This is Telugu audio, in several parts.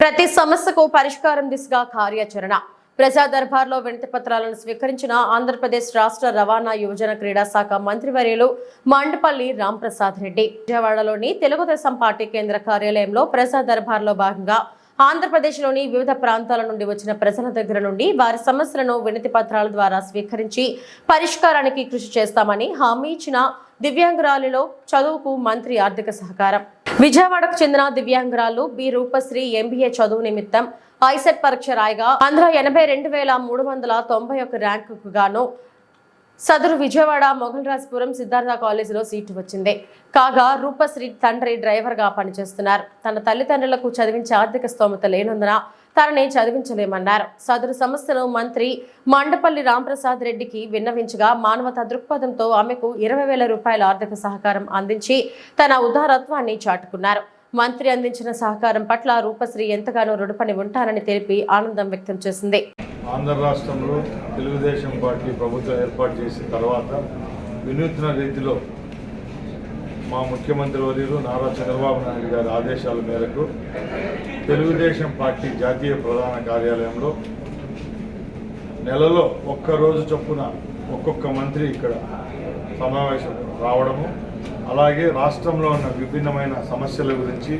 ప్రతి సమస్యకు పరిష్కారం దిశగా కార్యాచరణ. ప్రజా దర్బార్లో వినతి పత్రాలను స్వీకరించిన ఆంధ్రప్రదేశ్ రాష్ట్ర రవాణా యువజన క్రీడా శాఖ మంత్రివర్యులు మండపల్లి రాంప్రసాద్ రెడ్డి. విజయవాడలోని తెలుగుదేశం పార్టీ కేంద్ర కార్యాలయంలో ప్రజా దర్బార్లో భాగంగా ఆంధ్రప్రదేశ్లోని వివిధ ప్రాంతాల నుండి వచ్చిన ప్రజల దగ్గర నుండి వారి సమస్యలను వినతి పత్రాల ద్వారా స్వీకరించి పరిష్కారానికి కృషి చేస్తామని హామీ ఇచ్చిన దివ్యాంగురాలిలో చదువుకు మంత్రి ఆర్థిక సహకారం. విజయవాడకు చెందిన దివ్యాంగురాలు బి రూపశ్రీ ఎంబీఏ చదువు నిమిత్తం ఐసెట్ పరీక్ష రాయగా అందులో ఎనభై రెండు వేల మూడు వందల తొంభై ఒక ర్యాంకుకు గాను సదరు విజయవాడ మొగల్రాజ్పురం సిద్ధార్థ కాలేజీలో సీటు వచ్చింది. కాగా రూపశ్రీ తండ్రి డ్రైవర్గా పనిచేస్తున్నారు. తన తల్లిదండ్రులకు చదివించే ఆర్థిక స్తోమత లేనందున తనని చదివించలేమన్నారు. సదరు సమస్యను మంత్రి మండపల్లి రాంప్రసాద్ రెడ్డికి విన్నవించగా మానవతా దృక్పథంతో ఆమెకు ఇరవై వేల రూపాయల ఆర్థిక సహకారం అందించి తన ఉదారత్వాన్ని చాటుకున్నారు. మంత్రి అందించిన సహకారం పట్ల రూపశ్రీ ఎంతగానో రుణపడి ఉంటారని తెలిపి ఆనందం వ్యక్తం చేసింది. ఆంధ్ర రాష్ట్రంలో తెలుగుదేశం పార్టీ ప్రభుత్వం ఏర్పాటు చేసిన తర్వాత వినూత్న రీతిలో మా ముఖ్యమంత్రి వర్యులు నారా చంద్రబాబు నాయుడు గారి ఆదేశాల మేరకు తెలుగుదేశం పార్టీ జాతీయ ప్రధాన కార్యాలయంలో నెలలో ఒక్క రోజు చొప్పున ఒక్కొక్క మంత్రి ఇక్కడ సమావేశం రావడము అలాగే రాష్ట్రంలో ఉన్న విభిన్నమైన సమస్యల గురించి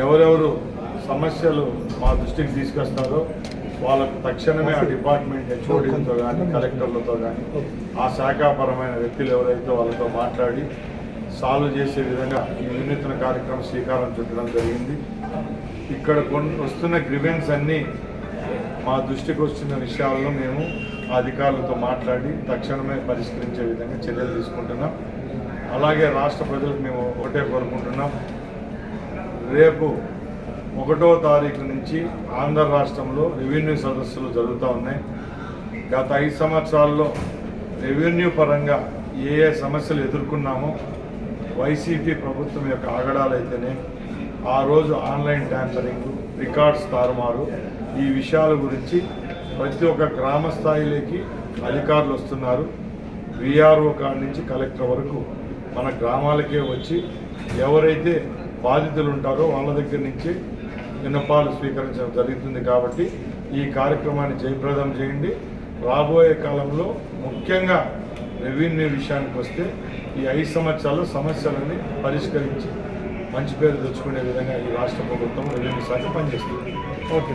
ఎవరెవరు సమస్యలు మా దృష్టికి తీసుకొస్తారో వాళ్ళకు తక్షణమే ఆ డిపార్ట్మెంట్ హెచ్ఓడీలతో కానీ కలెక్టర్లతో కానీ ఆ శాఖాపరమైన వ్యక్తులు ఎవరైతే వాళ్ళతో మాట్లాడి సాల్వ్ చేసే విధంగా ఈ వినూత్న కార్యక్రమం శ్రీకారం చుట్టడం జరిగింది. ఇక్కడ కొన్ని వస్తున్న గ్రివెన్స్ అన్నీ మా దృష్టికి వస్తున్న విషయాల్లో మేము అధికారులతో మాట్లాడి తక్షణమే పరిష్కరించే విధంగా చర్యలు తీసుకుంటున్నాం. అలాగే రాష్ట్ర ప్రజలకు మేము ఒకటే కోరుకుంటున్నాం. రేపు ఒకటో తారీఖు నుంచి ఆంధ్ర రాష్ట్రంలో రెవెన్యూ సదస్సులు జరుగుతూ ఉన్నాయి. గత ఐదు సంవత్సరాల్లో రెవెన్యూ పరంగా ఏ ఏ సమస్యలు ఎదుర్కొన్నామో వైసీపీ ప్రభుత్వం యొక్క ఆగడాలు అయితేనే ఆ రోజు ఆన్లైన్ ట్యాంపరింగ్ రికార్డ్స్ తారుమారు. ఈ విషయాల గురించి ప్రతి ఒక్క గ్రామ స్థాయిలోకి అధికారులు వస్తున్నారు. విఆర్ఓ కాడ నుంచి కలెక్టర్ వరకు మన గ్రామాలకే వచ్చి ఎవరైతే బాధితులు ఉంటారో వాళ్ళ దగ్గర నుంచి విన్నపాలు స్వీకరించడం జరుగుతుంది కాబట్టి ఈ కార్యక్రమాన్ని జయప్రదం చేయండి. రాబోయే కాలంలో ముఖ్యంగా రెవెన్యూ విషయానికి వస్తే ఈ ఐదు సంవత్సరాలు సమస్యలన్నీ పరిష్కరించి మంచి పేరు తెచ్చుకునే విధంగా ఈ రాష్ట్ర ప్రభుత్వం రెవెన్యూ శాఖ పనిచేస్తుంది. ఓకే.